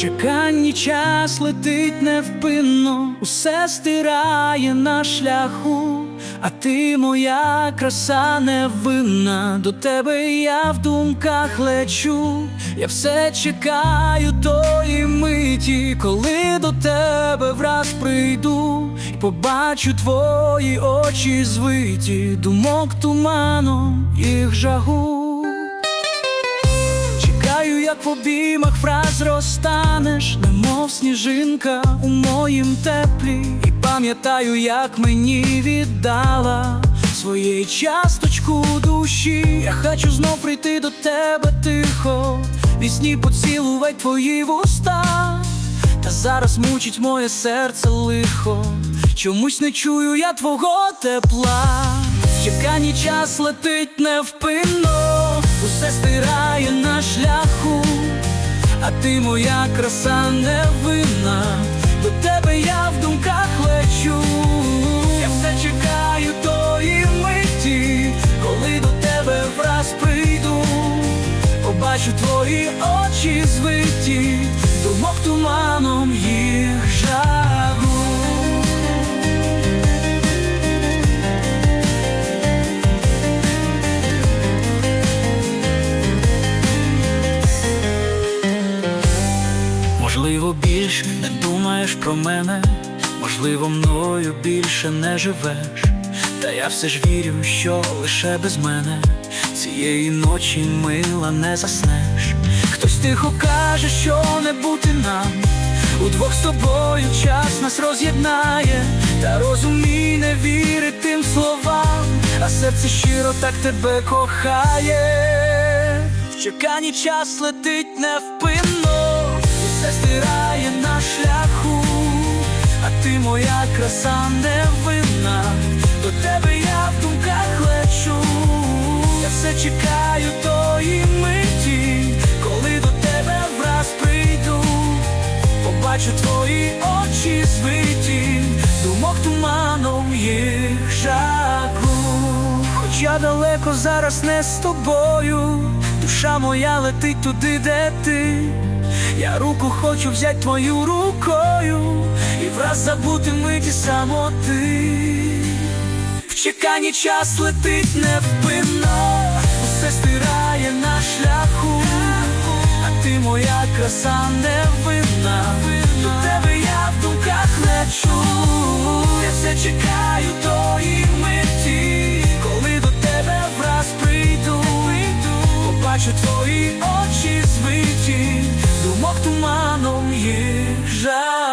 чеканні час летить невпинно, усе стирає на шляху, а ти моя краса невинна, до тебе я в думках лечу, я все чекаю тої миті, коли до тебе враз прийду, і побачу твої очі звиті, думок туманом їх жагу. Як в обіймах фраз розтанеш, немов сніжинка у моїм теплі, і пам'ятаю, як мені віддала своєї часточку душі. Я хочу знов прийти до тебе тихо, вісні поцілувати твої вуста. Та зараз мучить моє серце лихо, чомусь не чую я твого тепла. В чеканні час летить невпинно, а ти моя краса невинна, до тебе я в думках лечу, я все чекаю тої миті, коли до тебе враз прийду, побачу твої очі звиті, думок туманом Можливо, більше не думаєш про мене, можливо, мною більше не живеш. Та я все ж вірю, що лише без мене цієї ночі мила не заснеш. Хтось тихо каже, що не бути нам. Удвох з тобою час нас роз'єднає, та розумій, не віри тим словам, а серце щиро так тебе кохає. В чеканні час летить невпинно, все стирає на шляху, а ти моя краса невинна, до тебе я в думках лечу, я все чекаю тої миті, коли до тебе враз прийду, побачу твої очі звиті, думок туманом їх жаку. Хоч я далеко зараз не з тобою, душа моя летить туди, де ти. Я руку хочу взять твою рукою і враз забути миті самоти. В чеканні час летить невпинно, усе стирає на шляху, а ти моя краса невинна, до тебе я в думках лечу, я все чекаю тої миті, коли до тебе враз прийду, побачу твої очі звиті, туманом їх жаль.